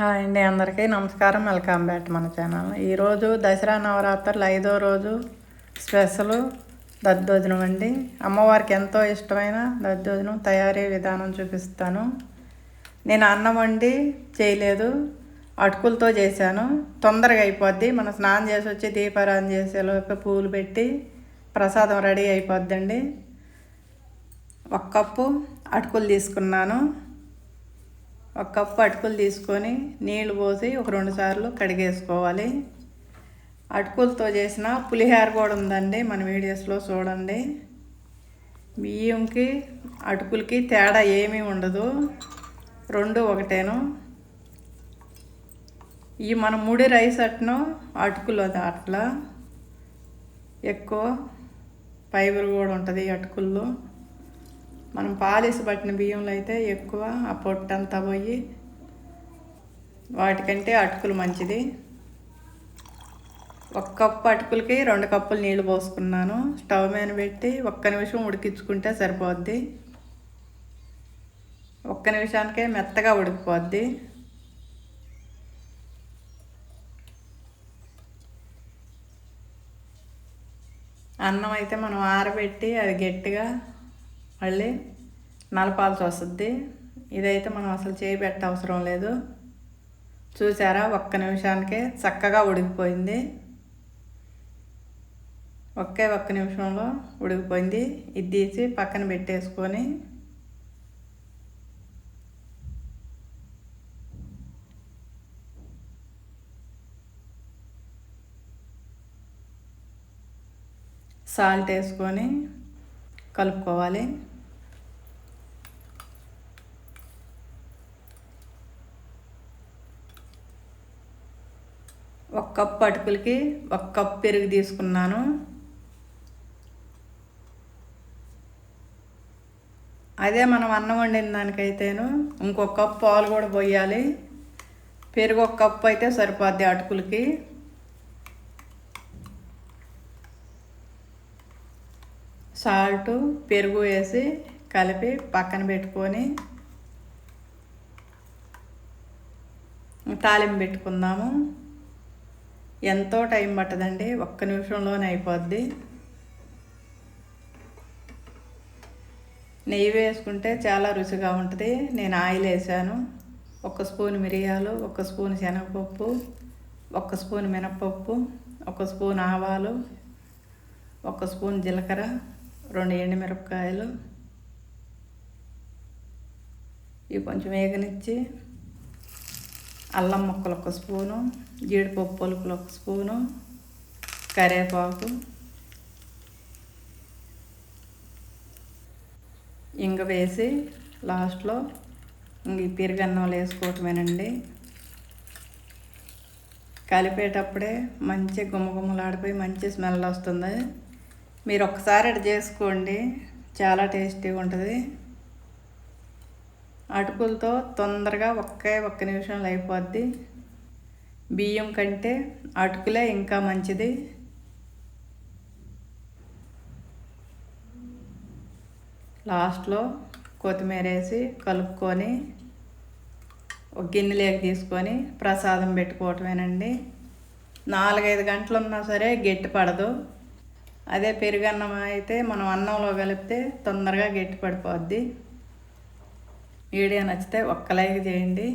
Hi అండి అందరికీ నమస్కారం. వెల్కమ్ బ్యాక్ మన ఛానల్. ఈరోజు దసరా నవరాత్రులు ఐదో రోజు స్పెషల్ దద్దోజనం అండి. అమ్మవారికి ఎంతో ఇష్టమైన దద్దోజనం తయారీ విధానం చూపిస్తాను. నేను అన్నం వండి చేయలేదు అటుకులతో చేశాను. తొందరగా అయిపోద్ది. మనం స్నానం చేసి వచ్చి దీపారాధన చేసేలోపు పూలు పెట్టి ప్రసాదం రెడీ అయిపోద్దండి. ఒక కప్పు అటుకులు తీసుకున్నాను. ఒక కప్పు అటుకులు తీసుకొని నీళ్ళు పోసి ఒక రెండు సార్లు కడిగేసుకోవాలి. అటుకులతో చేసిన పులిహార కూడా ఉందండి మన వీడియోస్లో చూడండి. బియ్యంకి అటుకులకి తేడా ఏమీ ఉండదు. రెండు ఒకటేను. ఈ మన ముడి రైస్ అట్ను అటుకులు అట్లా. ఎక్కువ ఫైబర్ కూడా ఉంటుంది అటుకుల్లో. మనం పాలిసి పట్టిన బియ్యంలో అయితే ఎక్కువ ఆ పొట్టంతా పోయి వాటికంటే అటుకులు మంచిది. ఒక కప్పు అటుకులకి రెండు కప్పులు నీళ్ళు పోసుకున్నాను. స్టవ్ మీద పెట్టి ఒక్క నిమిషం ఉడికించుకుంటే సరిపోద్ది. ఒక్క నిమిషానికే మెత్తగా ఉడికిపోద్ది. అన్నం అయితే మనం ఆరబెట్టి అది గట్టిగా మళ్ళీ నలపాల్సి వస్తుంది. ఇదైతే మనం అసలు చేయి అవసరం లేదు. చూసారా? ఒక్క నిమిషానికే చక్కగా ఉడికిపోయింది. ఒకే ఒక్క నిమిషంలో ఉడికిపోయింది. ఇది తీసి పక్కన పెట్టేసుకొని సాల్ట్ వేసుకొని కలుపుకోవాలి. ఒక కప్పు అటుకులకి ఒక కప్పు పెరుగు తీసుకున్నాను. అదే మనం అన్నం వండిన దానికైతేను ఇంకొక కప్పు పాలు కూడా పోయాలి. పెరుగు ఒక కప్పు అయితే సరిపోద్ది అటుకులకి. సాల్ట్ పెరుగు వేసి కలిపి పక్కన పెట్టుకొని తాలింపు పెట్టుకుందాము. ఎంతో టైం పట్టదండి ఒక్క నిమిషంలోనే అయిపోద్ది. నెయ్యి వేసుకుంటే చాలా రుచిగా ఉంటుంది. నేను ఆయిల్ వేసాను. ఒక స్పూన్ మిరియాలు ఒక స్పూన్ శనగపప్పు ఒక స్పూన్ మినపప్పు ఒక స్పూన్ ఆవాలు ఒక స్పూన్ జీలకర్ర రెండు ఎండుమిరపకాయలు. ఇవి కొంచెం వేగనిచ్చి అల్లం ముక్కలు ఒక స్పూను జీడిపప్పు పలుకులు ఒక స్పూను కరివేపాకు ఇంగ వేసి లాస్ట్లో ఇంక ఈ పెరుగన్నం వేసుకోవటమేనండి. కలిపేటప్పుడే మంచి గుమ్మగుమ్మలాడిపోయి మంచి స్మెల్ వస్తుంది. మీరు ఒక్కసారి అటు చేసుకోండి చాలా టేస్టీగా ఉంటుంది. అటుకులతో తొందరగా ఒకే ఒక్క నిమిషంలో అయిపోద్ది. బియ్యం కంటే అటుకులే ఇంకా మంచిది. లాస్ట్లో కొత్తిమీర వేసి కలుపుకొని ఒక గిన్నెలోకి తీసుకొని ప్రసాదం పెట్టుకోవటమేనండి. నాలుగైదు గంటలు ఉన్నా సరే గట్టి పడదు. అదే పెరుగన్నం అయితే మనం అన్నంలో కలిపితే తొందరగా గట్టి పడిపోద్ది. వీడియో నచ్చితే ఒక్క లైక్ చేయండి.